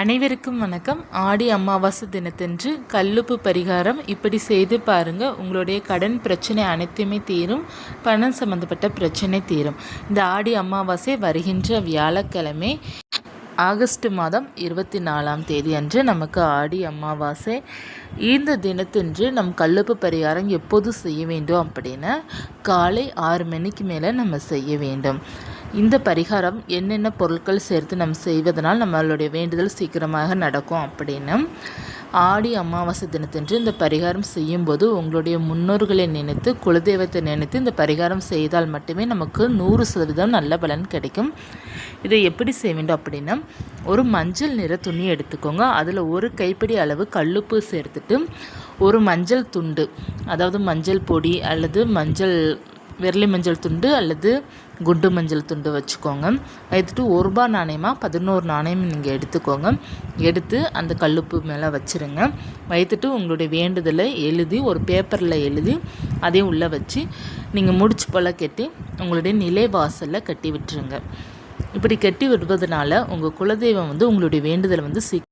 அனைவருக்கும் வணக்கம். ஆடி அமாவாசை தினத்தன்று கல்லுப்பு பரிகாரம் இப்படி செய்து பாருங்கள் உங்களுடைய கடன் பிரச்சனை அனைத்துமே தீரும். பணம் சம்மந்தப்பட்ட பிரச்சனை தீரும். இந்த ஆடி அமாவாசை வருகின்ற வியாழக்கிழமை ஆகஸ்ட் மாதம் இருபத்தி நாலாம் தேதி அன்று நமக்கு ஆடி அமாவாசை. இந்த தினத்தன்று நம் கல்லுப்பு பரிகாரம் எப்போது செய்ய வேண்டும் அப்படின்னா காலை ஆறு மணிக்கு மேலே நம்ம செய்ய வேண்டும். இந்த பரிகாரம் என்னென்ன பொருட்கள் சேர்த்து நம்ம செய்வதனால் நம்மளுடைய வேண்டுதல் சீக்கிரமாக நடக்கும் அப்படின்னு ஆடி அமாவாசை தினத்தன்று இந்த பரிகாரம் செய்யும்போது உங்களுடைய முன்னோர்களை நினைத்து குலதெய்வத்தை நினைத்து இந்த பரிகாரம் செய்தால் மட்டுமே நமக்கு நூறு சதவீதம் நல்ல பலன் கிடைக்கும். இதை எப்படி செய்ய வேண்டும் அப்படின்னா ஒரு மஞ்சள் நிற துணி எடுத்துக்கோங்க. அதில் ஒரு கைப்பிடி அளவு கல்லுப்பு சேர்த்துட்டு ஒரு மஞ்சள் துண்டு அதாவது மஞ்சள் பொடி அல்லது மஞ்சள் விரலி மஞ்சள் துண்டு அல்லது குண்டு மஞ்சள் துண்டு வச்சுக்கோங்க. எடுத்துகிட்டு ஒரு ரூபா நாணயமாக பதினோரு நாணயம் நீங்கள் எடுத்துக்கோங்க. எடுத்து அந்த கல்லுப்பு மேலே வச்சுருங்க. வைத்துட்டு உங்களுடைய வேண்டுதலை எழுதி ஒரு பேப்பரில் எழுதி அதையும் உள்ளே வச்சு நீங்கள் முடிச்சு போல் கட்டி உங்களுடைய நிலை வாசலில் கட்டி விட்டுருங்க. இப்படி கட்டி விடுவதனால உங்கள் குலதெய்வம் வந்து உங்களுடைய வேண்டுதலை வந்து சீக்கிரம்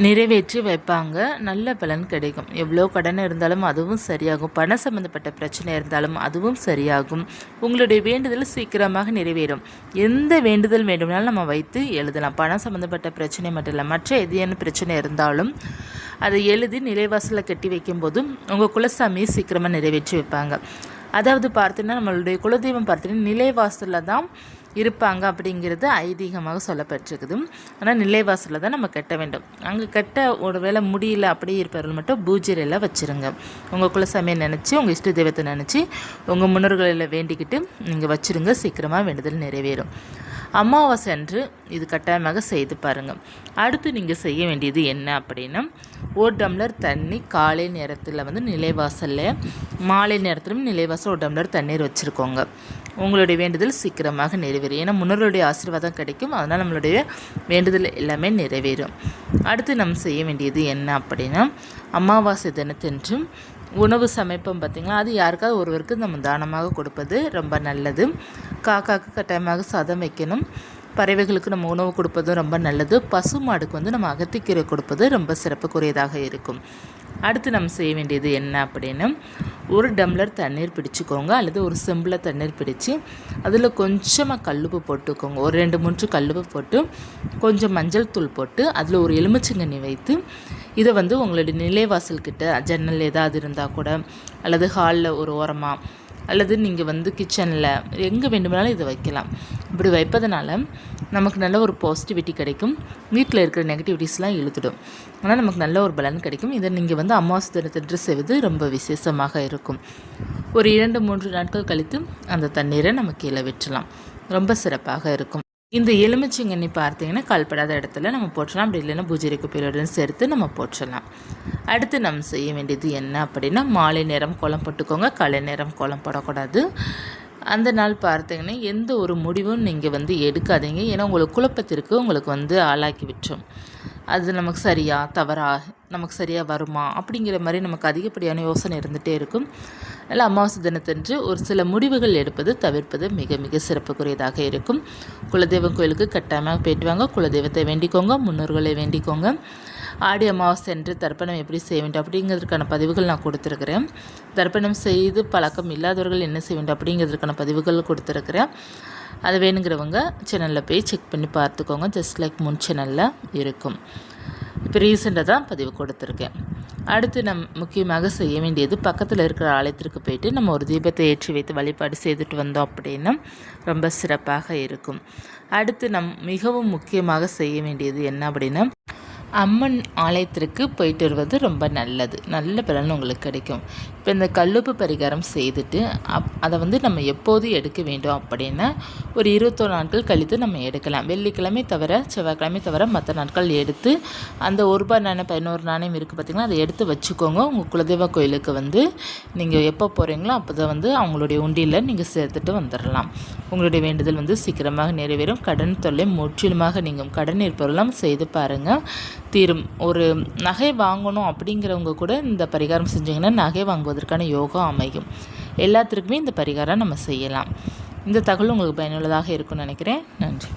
நிறைவேற்றி வைப்பாங்க. நல்ல பலன் கிடைக்கும். எவ்வளோ கடன் இருந்தாலும் அதுவும் சரியாகும். பண சம்மந்தப்பட்ட பிரச்சனை இருந்தாலும் அதுவும் சரியாகும். உங்களுடைய வேண்டுதல் சீக்கிரமாக நிறைவேறும். எந்த வேண்டுதல் வேண்டும்னாலும் நம்ம வைத்து எழுதலாம். பணம் சம்மந்தப்பட்ட பிரச்சனை மட்டும் இல்லை மற்ற எதையான பிரச்சனை இருந்தாலும் அதை எழுதி நிலைவாசலில் கட்டி வைக்கும்போதும் உங்கள் குலசாமியை சீக்கிரமாக நிறைவேற்றி வைப்பாங்க. அதாவது பார்த்தீங்கன்னா நம்மளுடைய குலதெய்வம் பார்த்தீங்கன்னா நிலைவாசலில் தான் இருப்பாங்க அப்படிங்கிறது ஐதீகமாக சொல்லப்பட்டிருக்குது. ஆனால் நிலைவாசலில் தான் நம்ம கட்ட வேண்டும். அங்கே கட்ட ஒரு வேளை முடியல அப்படியே இருப்பவர்கள் மட்டும் பூஜையில் வச்சுருங்க. உங்கள் குலசாமியை நினச்சி உங்கள் இஷ்ட தெய்வத்தை நினச்சி உங்கள் முன்னோர்களில் வேண்டிக்கிட்டு நீங்கள் வச்சுருங்க. சீக்கிரமாக வேண்டுதல் நிறைவேறும். அமாவாசை அன்று இது கட்டாயமாக செய்து பாருங்கள் அடுத்து நீங்கள் செய்ய வேண்டியது என்ன அப்படின்னா ஒரு டம்ளர் தண்ணி காலை நேரத்தில் வந்து நிலைவாசலில் மாலை நேரத்திலும் நிலைவாசல் ஒரு டம்ளர் தண்ணீர் வச்சுருக்கோங்க. உங்களுடைய வேண்டுதல் சீக்கிரமாக நிறைவேறும். ஏன்னா முன்னோருடைய ஆசீர்வாதம் கிடைக்கும். அதனால் நம்மளுடைய வேண்டுதல் எல்லாமே நிறைவேறும். அடுத்து நம்ம செய்ய வேண்டியது என்ன அப்படின்னா அமாவாசை தினத்தன்றும் உணவு சமைப்போம் பார்த்திங்கன்னா அது யாருக்காவது ஒருவருக்கு நம்ம தானமாக கொடுப்பது ரொம்ப நல்லது. காக்காக்கு கட்டாயமாக சதம் வைக்கணும். பறவைகளுக்கு நம்ம உணவு கொடுப்பதும் ரொம்ப நல்லது. பசு மாடுக்கு வந்து நம்ம அகத்திக்கீரை கொடுப்பது ரொம்ப சிறப்புக்குரியதாக இருக்கும். அடுத்து நம்ம செய்ய வேண்டியது என்ன அப்படின்னு ஒரு டம்ளர் தண்ணீர் பிடிச்சிக்கோங்க. அல்லது ஒரு செம்பில் தண்ணீர் பிடிச்சி அதில் கொஞ்சமாக கல்லுப்பு போட்டுக்கோங்க. ஒரு ரெண்டு மூன்று கல்லுப்பு போட்டு கொஞ்சம் மஞ்சள் தூள் போட்டு அதில் ஒரு எலுமிச்சங்கண்ணி வைத்து இதை வந்து உங்களுடைய நிலைவாசல் கிட்ட ஜன்னல் ஏதாவது இருந்தால் கூட அல்லது ஹாலில் ஒரு ஓரமாக அல்லது நீங்கள் வந்து கிச்சனில் எங்கே வேண்டுமானாலும் இதை வைக்கலாம். இப்படி வைப்பதனால நமக்கு நல்ல ஒரு பாசிட்டிவிட்டி கிடைக்கும். வீட்டில் இருக்கிற நெகட்டிவிட்டிஸ்லாம் இழுத்துடும். ஆனால் நமக்கு நல்ல ஒரு பலன் கிடைக்கும். இதை நீங்கள் வந்து அமாவாசை தினத்தன்று செய்வது ரொம்ப விசேஷமாக இருக்கும். ஒரு இரண்டு மூன்று நாட்கள் கழித்து அந்த தண்ணீரை நம்ம கீழே விட்டுலாம் ரொம்ப சிறப்பாக இருக்கும். இந்த எலுமிச்சங்கண்ணி பார்த்தீங்கன்னா கால்படாத இடத்துல நம்ம போட்டுடலாம் அப்படி இல்லைன்னா பூஜைக்கு குப்பையுடன் சேர்த்து நம்ம போட்டுடலாம் அடுத்து நம்ம செய்ய வேண்டியது என்ன அப்படின்னா மாலை நேரம் குளம் போட்டுக்கோங்க. காலை நேரம் குளம் போடக்கூடாது. அந்த நாள் பார்த்தீங்கன்னா எந்த ஒரு முடிவும் நீங்கள் வந்து எடுக்காதீங்க. ஏன்னா உங்களுக்கு குழப்பத்திற்கு உங்களுக்கு வந்து ஆளாக்கி விட்டுரும் அது நமக்கு சரியா தவறா நமக்கு சரியாக வருமா அப்படிங்கிற மாதிரி நமக்கு அதிகப்படியான யோசனை இருந்துகிட்டே இருக்கும். அதில் அமாவாசை தினத்தன்று ஒரு சில முடிவுகள் எடுப்பது தவிர்ப்பது மிக மிக சிறப்புக்குரியதாக இருக்கும். குலதெய்வம் கோயிலுக்கு கட்டாயமாக போயிட்டு வாங்க. குலதெய்வத்தை வேண்டிக்கோங்க முன்னோர்களை வேண்டிக்கோங்க. ஆடி அமாவாசை என்று தர்ப்பணம் எப்படி செய்ய வேண்டும் அப்படிங்கிறதுக்கான பதிவுகள் நான் கொடுத்துருக்குறேன். தர்ப்பணம் செய்து பழக்கம் இல்லாதவர்கள் என்ன செய்ய வேண்டும் அப்படிங்கிறதுக்கான பதிவுகள் கொடுத்துருக்குறேன். அது வேணுங்கிறவங்க சேனலில் போய் செக் பண்ணி பார்த்துக்கோங்க. ஜஸ்ட் லைக் முன் சேனலில் இருக்கும். இப்போ ரீசெண்டாக தான் பதிவு கொடுத்துருக்கேன். அடுத்து நம் முக்கியமாக செய்ய வேண்டியது பக்கத்தில் இருக்கிற ஆலயத்திற்கு போயிட்டு நம்ம ஒரு தீபத்தை ஏற்றி வைத்து வழிபாடு செய்துட்டு வந்தோம் அப்படின்னா ரொம்ப சிறப்பாக இருக்கும். அடுத்து நம் மிகவும் முக்கியமாக செய்ய வேண்டியது என்ன அப்படின்னா அம்மன் ஆலயத்திற்கு போயிட்டு வருவது ரொம்ப நல்லது. நல்ல பலன் உங்களுக்கு கிடைக்கும். இப்போ இந்த கல்லுப்பு பரிகாரம் செய்துட்டு அப் அதை வந்து நம்ம எப்போது எடுக்க வேண்டும் அப்படின்னா ஒரு இருபத்தோரு நாட்கள் கழித்து நம்ம எடுக்கலாம். வெள்ளிக்கிழமை தவிர செவ்வாய்க்கிழமை தவிர மற்ற நாட்கள் எடுத்து அந்த ஒரு ரூபாய் நாணயம் பதினோரு நாணயம் இருக்குது பார்த்திங்கன்னா அதை எடுத்து வச்சுக்கோங்க. உங்கள் குலதெய்வ கோயிலுக்கு வந்து நீங்கள் எப்போ போகிறீங்களோ அப்போ தான் வந்து அவங்களுடைய உண்டியில் நீங்கள் சேர்த்துட்டு வந்துடலாம் உங்களுடைய வேண்டுதல் வந்து சீக்கிரமாக நிறைவேறும். கடன் தொல்லை முற்றிலுமாக நீங்கள் கடன் இருப்பவரெல்லாம் செய்து பாருங்கள் தீரும். ஒரு நகை வாங்கணும் அப்படிங்கிறவங்க கூட இந்த பரிகாரம் செஞ்சிங்கன்னா நகை வாங்குவதற்கான யோகம் அமையும். எல்லாத்திற்குமே இந்த பரிகாரம் நம்ம செய்யலாம். இந்த தகவல் உங்களுக்கு பயனுள்ளதாக இருக்கும்னு நினைக்கிறேன். நன்றி.